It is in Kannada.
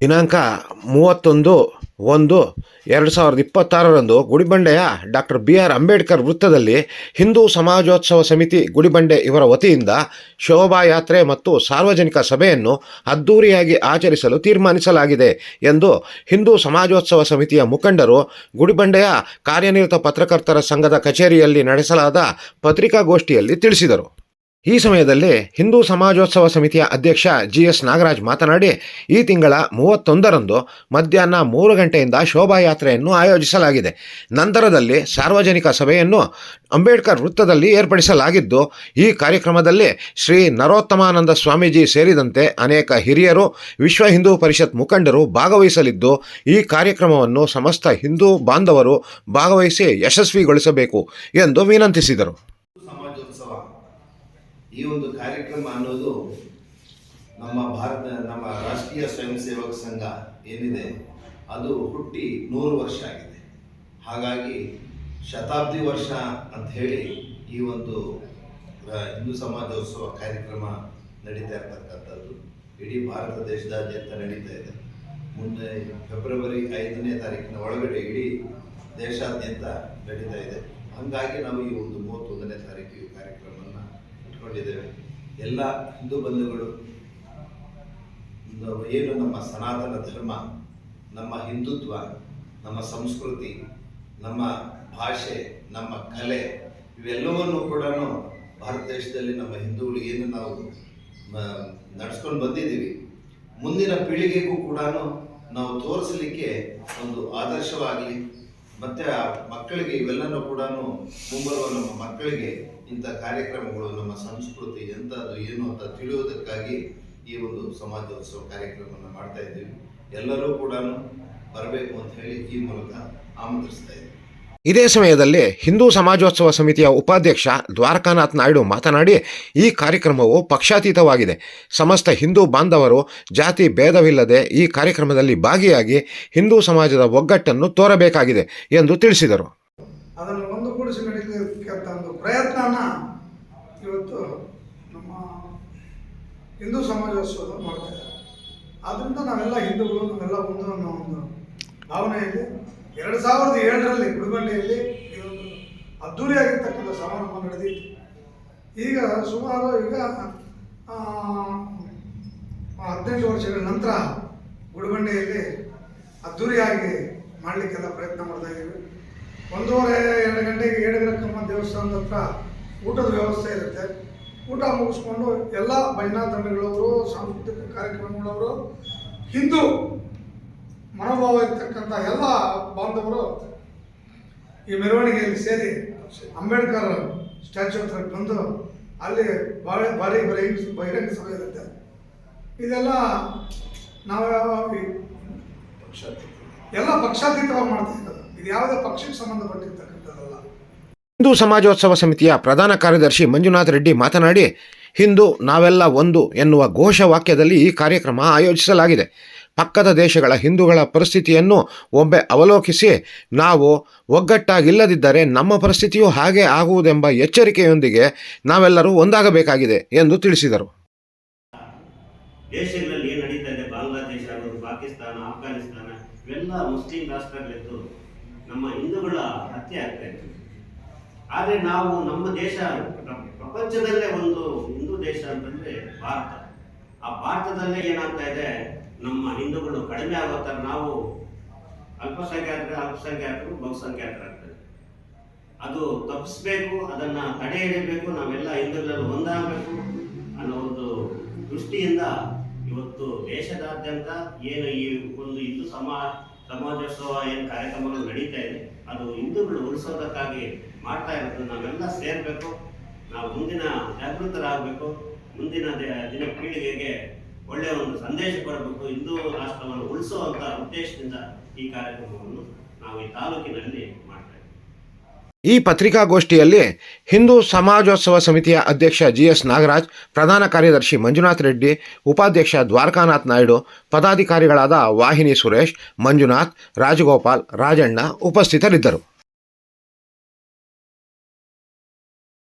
ದಿನಾಂಕ ಮೂವತ್ತೊಂದು, ಒಂದು, ಎರಡು ಸಾವಿರದ ಇಪ್ಪತ್ತಾರರಂದು ಗುಡಿಬಂಡೆಯ ಡಾಕ್ಟರ್ ಬಿ ಆರ್ ಅಂಬೇಡ್ಕರ್ ವೃತ್ತದಲ್ಲಿ ಹಿಂದೂ ಸಮಾಜೋತ್ಸವ ಸಮಿತಿ ಗುಡಿಬಂಡೆ ಇವರ ವತಿಯಿಂದ ಶೋಭಾಯಾತ್ರೆ ಮತ್ತು ಸಾರ್ವಜನಿಕ ಸಭೆಯನ್ನು ಅದ್ದೂರಿಯಾಗಿ ಆಚರಿಸಲು ತೀರ್ಮಾನಿಸಲಾಗಿದೆ ಎಂದು ಹಿಂದೂ ಸಮಾಜೋತ್ಸವ ಸಮಿತಿಯ ಮುಖಂಡರು ಗುಡಿಬಂಡೆಯ ಕಾರ್ಯನಿರತ ಪತ್ರಕರ್ತರ ಸಂಘದ ಕಚೇರಿಯಲ್ಲಿ ನಡೆಸಲಾದ ಪತ್ರಿಕಾಗೋಷ್ಠಿಯಲ್ಲಿ ತಿಳಿಸಿದರು. ಈ ಸಮಯದಲ್ಲಿ ಹಿಂದೂ ಸಮಾಜೋತ್ಸವ ಸಮಿತಿಯ ಅಧ್ಯಕ್ಷ ಜಿ ಎಸ್ ನಾಗರಾಜ್ ಮಾತನಾಡಿ, ಈ ತಿಂಗಳ ಮೂವತ್ತೊಂದರಂದು ಮಧ್ಯಾಹ್ನ ಮೂರು ಗಂಟೆಯಿಂದ ಶೋಭಾಯಾತ್ರೆಯನ್ನು ಆಯೋಜಿಸಲಾಗಿದೆ. ನಂತರದಲ್ಲಿ ಸಾರ್ವಜನಿಕ ಸಭೆಯನ್ನು ಅಂಬೇಡ್ಕರ್ ವೃತ್ತದಲ್ಲಿ ಏರ್ಪಡಿಸಲಾಗಿದ್ದು, ಈ ಕಾರ್ಯಕ್ರಮದಲ್ಲಿ ಶ್ರೀ ನರೋತ್ತಮಾನಂದ ಸ್ವಾಮೀಜಿ ಸೇರಿದಂತೆ ಅನೇಕ ಹಿರಿಯರು, ವಿಶ್ವ ಹಿಂದೂ ಪರಿಷತ್ ಮುಖಂಡರು ಭಾಗವಹಿಸಲಿದ್ದು, ಈ ಕಾರ್ಯಕ್ರಮವನ್ನು ಸಮಸ್ತ ಹಿಂದೂ ಬಾಂಧವರು ಭಾಗವಹಿಸಿ ಯಶಸ್ವಿಗೊಳಿಸಬೇಕು ಎಂದು ವಿನಂತಿಸಿದರು. ಈ ಒಂದು ಕಾರ್ಯಕ್ರಮ ಅನ್ನೋದು ನಮ್ಮ ಭಾರತ, ನಮ್ಮ ರಾಷ್ಟ್ರೀಯ ಸ್ವಯಂ ಸೇವಕ ಸಂಘ ಏನಿದೆ, ಅದು ಹುಟ್ಟಿ ನೂರು ವರ್ಷ ಆಗಿದೆ. ಹಾಗಾಗಿ ಶತಾಬ್ದಿ ವರ್ಷ ಅಂತ ಹೇಳಿ ಈ ಒಂದು ಹಿಂದೂ ಸಮಾಜೋತ್ಸವ ಕಾರ್ಯಕ್ರಮ ನಡೀತಾ ಇರ್ತಕ್ಕಂಥದ್ದು. ಇಡೀ ಭಾರತ ದೇಶದಾದ್ಯಂತ ನಡೀತಾ ಇದೆ. ಮುಂದೆ ಫೆಬ್ರವರಿ ಐದನೇ ತಾರೀಕಿನ ಒಳಗಡೆ ಇಡೀ ದೇಶಾದ್ಯಂತ ನಡೀತಾ ಇದೆ. ಹಾಗಾಗಿ ನಾವು ಈ ಒಂದು ಮೂವತ್ತೊಂದನೇ ತಾರೀಕು ಈ ಕಾರ್ಯಕ್ರಮವನ್ನು ಇಟ್ಕೊಂಡಿದ್ದೇವೆ. ಎಲ್ಲ ಹಿಂದೂ ಬಂಧುಗಳು ಏನು ನಮ್ಮ ಸನಾತನ ಧರ್ಮ, ನಮ್ಮ ಹಿಂದುತ್ವ, ನಮ್ಮ ಸಂಸ್ಕೃತಿ, ನಮ್ಮ ಭಾಷೆ, ನಮ್ಮ ಕಲೆ, ಇವೆಲ್ಲವನ್ನು ಕೂಡ ಭಾರತ ದೇಶದಲ್ಲಿ ನಮ್ಮ ಹಿಂದೂಗಳು ಏನು ನಾವು ನಡೆಸ್ಕೊಂಡು ಬಂದಿದ್ದೀವಿ. ಮುಂದಿನ ಪೀಳಿಗೆಗೂ ಕೂಡ ನಾವು ತೋರಿಸಲಿಕ್ಕೆ ಒಂದು ಆದರ್ಶವಾಗಲಿ ಮತ್ತೆ ಆ ಮಕ್ಕಳಿಗೆ ಇವೆಲ್ಲನೂ ಕೂಡ ಮುಂಬರುವ ನಮ್ಮ ಮಕ್ಕಳಿಗೆ ಇಂಥ ಕಾರ್ಯಕ್ರಮಗಳು, ನಮ್ಮ ಸಂಸ್ಕೃತಿ ಎಂಥದ್ದು ಏನು ಅಂತ ತಿಳಿಯೋದಕ್ಕಾಗಿ ಈ ಒಂದು ಸಮಾಜೋತ್ಸವ ಕಾರ್ಯಕ್ರಮವನ್ನು ಮಾಡ್ತಾ ಇದ್ದೀವಿ. ಎಲ್ಲರೂ ಕೂಡ ಬರಬೇಕು ಅಂತ ಹೇಳಿ ಈ ಮೂಲಕ ಆಮಂತ್ರಿಸ್ತಾ ಇದ್ದೀವಿ. ಇದೇ ಸಮಯದಲ್ಲಿ ಹಿಂದೂ ಸಮಾಜೋತ್ಸವ ಸಮಿತಿಯ ಉಪಾಧ್ಯಕ್ಷ ದ್ವಾರಕಾನಾಥ್ ನಾಯ್ಡು ಮಾತನಾಡಿ, ಈ ಕಾರ್ಯಕ್ರಮವು ಪಕ್ಷಾತೀತವಾಗಿದೆ. ಸಮಸ್ತ ಹಿಂದೂ ಬಾಂಧವರು ಜಾತಿ ಭೇದವಿಲ್ಲದೆ ಈ ಕಾರ್ಯಕ್ರಮದಲ್ಲಿ ಭಾಗಿಯಾಗಿ ಹಿಂದೂ ಸಮಾಜದ ಒಗ್ಗಟ್ಟನ್ನು ತೋರಬೇಕಾಗಿದೆ ಎಂದು ತಿಳಿಸಿದರು. ಅದನ್ನು ಒಂದುಗೂಡಿಸಿ ನಡೀಲಿಕ್ಕಂಥ ಒಂದು ಪ್ರಯತ್ನನ ಇವತ್ತು ನಮ್ಮ ಹಿಂದೂ ಸಮಾಜೋತ್ಸವ ಮಾಡ್ತಾ ಇದ್ದಾರೆ. ಆದ್ದರಿಂದ ನಾವೆಲ್ಲ ಹಿಂದೂಗಳು, ನಾವೆಲ್ಲ ಒಂದು ಅನ್ನೋ ಒಂದು ಭಾವನೆಯಲ್ಲಿ ಎರಡು ಸಾವಿರದ ಏಳರಲ್ಲಿ ಗುಡಿಬಂಡೆಯಲ್ಲಿ ಇದೊಂದು ಅದ್ದೂರಿಯಾಗಿರ್ತಕ್ಕಂಥ ಸಮಾರಂಭ ನಡೆದಿತ್ತು. ಈಗ ಸುಮಾರು ಈಗ ಹದಿನೆಂಟು ವರ್ಷಗಳ ನಂತರ ಗುಡಿಬಂಡೆಯಲ್ಲಿ ಅದ್ದೂರಿಯಾಗಿ ಮಾಡಲಿಕ್ಕೆಲ್ಲ ಪ್ರಯತ್ನ ಮಾಡ್ತಾ ಇದ್ದೀವಿ. ಒಂದೂವರೆ ಎರಡು ಗಂಟೆಗೆ ಏಡುಗರಕ್ಕಮ್ಮ ದೇವಸ್ಥಾನದ ಹತ್ರ ಊಟದ ವ್ಯವಸ್ಥೆ ಇರುತ್ತೆ. ಊಟ ಮುಗಿಸ್ಕೊಂಡು ಎಲ್ಲ ಭಜನಾ ತಂಡಗಳವರು, ಸಾಂಸ್ಕೃತಿಕ ಕಾರ್ಯಕ್ರಮಗಳವರು, ಹಿಂದೂ ಮನೋಭಾವ ಇರ್ತಕ್ಕಂಥ ಎಲ್ಲ ಬಾಂಧವರು ಈ ಮೆರವಣಿಗೆಯಲ್ಲಿ ಸೇರಿ ಅಂಬೇಡ್ಕರ್ ಸ್ಟ್ಯಾಚ್ಯೂ ಹತ್ರ ಬಂದು ಅಲ್ಲಿ ಭಾಳ ಭಾರಿ ಬಹಿರಂಗ ಬಹಿರಂಗ ಸಭೆ ಇರುತ್ತೆ. ಇದೆಲ್ಲ ನಾವು ಎಲ್ಲ ಪಕ್ಷಾತೀತವಾಗಿ ಮಾಡ್ತಾ ಇದು ಯಾವುದೇ ಪಕ್ಷಕ್ಕೆ ಸಂಬಂಧಪಟ್ಟಿರ್ತಕ್ಕಂಥದ್ದಲ್ಲ. ಹಿಂದೂ ಸಮಾಜೋತ್ಸವ ಸಮಿತಿಯ ಪ್ರಧಾನ ಕಾರ್ಯದರ್ಶಿ ಮಂಜುನಾಥ್ ರೆಡ್ಡಿ ಮಾತನಾಡಿ ಹಿಂದೂ ನಾವೆಲ್ಲ ಒಂದು ಎನ್ನುವ ಘೋಷವಾಕ್ಯದಲ್ಲಿ ಈ ಕಾರ್ಯಕ್ರಮ ಆಯೋಜಿಸಲಾಗಿದೆ. ಪಕ್ಕದ ದೇಶಗಳ ಹಿಂದೂಗಳ ಪರಿಸ್ಥಿತಿಯನ್ನು ಒಮ್ಮೆ ಅವಲೋಕಿಸಿ ನಾವು ಒಗ್ಗಟ್ಟಾಗಿಲ್ಲದಿದ್ದರೆ ನಮ್ಮ ಪರಿಸ್ಥಿತಿಯೂ ಹಾಗೆ ಆಗುವುದೆಂಬ ಎಚ್ಚರಿಕೆಯೊಂದಿಗೆ ನಾವೆಲ್ಲರೂ ಒಂದಾಗಬೇಕಾಗಿದೆ ಎಂದು ತಿಳಿಸಿದರು. ದೇಶಗಳಲ್ಲಿ ಬಾಂಗ್ಲಾದೇಶ ಪಾಕಿಸ್ತಾನ ಅಫ್ಘಾನಿಸ್ತಾನ ಇವೆಲ್ಲ ಮುಸ್ಲಿಂ ನಮ್ಮ ಹಿಂದೂಗಳ ಹತ್ಯೆ ಆಗ್ತಾ ಇದೆ ಆದರೆ ನಾವು ನಮ್ಮ ದೇಶ ಪ್ರ- ಪ್ರಪಂಚದಲ್ಲೇ ಒಂದು ಹಿಂದೂ ದೇಶ ಅಂತಂದ್ರೆ ಭಾರತ. ಆ ಭಾರತದಲ್ಲೇ ಏನಾಗ್ತಾ ಇದೆ, ನಮ್ಮ ಹಿಂದೂಗಳು ಕಡಿಮೆ ಆಗೋ ಥರ ನಾವು ಅಲ್ಪಸಂಖ್ಯಾತರು ಅಲ್ಪಸಂಖ್ಯಾತರು ಬಹುಸಂಖ್ಯಾತರಾಗ್ತದೆ ಅದು ತಪ್ಪಿಸ್ಬೇಕು, ಅದನ್ನ ತಡೆ ಹಿಡಿಬೇಕು, ನಾವೆಲ್ಲ ಹಿಂದೂಗಳಲ್ಲಿ ಒಂದಾಗಬೇಕು ಅನ್ನೋ ಒಂದು ದೃಷ್ಟಿಯಿಂದ ಇವತ್ತು ದೇಶದಾದ್ಯಂತ ಏನು ಈ ಒಂದು ಹಿಂದೂ ಸಮಾ ಸಮಾಜೋತ್ಸವ, ಏನು ಕಾರ್ಯಕ್ರಮಗಳು ನಡೀತಾ ಇದೆ, ಅದು ಹಿಂದೂಗಳು ಉಳಿಸೋದಕ್ಕಾಗಿ ಮಾಡ್ತಾ ಇರೋದು, ನಾವೆಲ್ಲ ಸೇರಬೇಕು, ನಾವು ಮುಂದಿನ ಜಾಗೃತರಾಗಬೇಕು, ಮುಂದಿನ ದಿನ ಪೀಳಿಗೆಗೆ ಒಳ್ಳೆಯ ಒಂದು ಸಂದೇಶ ಬರಬೇಕು ಹಿಂದೂ ರಾಷ್ಟ್ರವನ್ನು ಉಳಿಸುವಂತ ಉದ್ದೇಶದಿಂದ ಈ ಕಾರ್ಯಕ್ರಮವನ್ನು ನಾವು ಈ ತಾಲೂಕಿನಲ್ಲಿ ಮಾಡ್ತಾ ಈ ಪತ್ರಿಕಾಗೋಷ್ಠಿಯಲ್ಲಿ ಹಿಂದೂ ಸಮಾಜೋತ್ಸವ ಸಮಿತಿಯ ಅಧ್ಯಕ್ಷ ಜಿ ಎಸ್ ನಾಗರಾಜ್, ಪ್ರಧಾನ ಕಾರ್ಯದರ್ಶಿ ಮಂಜುನಾಥ್ ರೆಡ್ಡಿ, ಉಪಾಧ್ಯಕ್ಷ ದ್ವಾರಕಾನಾಥ್ ನಾಯ್ಡು, ಪದಾಧಿಕಾರಿಗಳಾದ ವಾಹಿನಿ ಸುರೇಶ್, ಮಂಜುನಾಥ್, ರಾಜಗೋಪಾಲ್, ರಾಜಣ್ಣ ಉಪಸ್ಥಿತರಿದ್ದರು.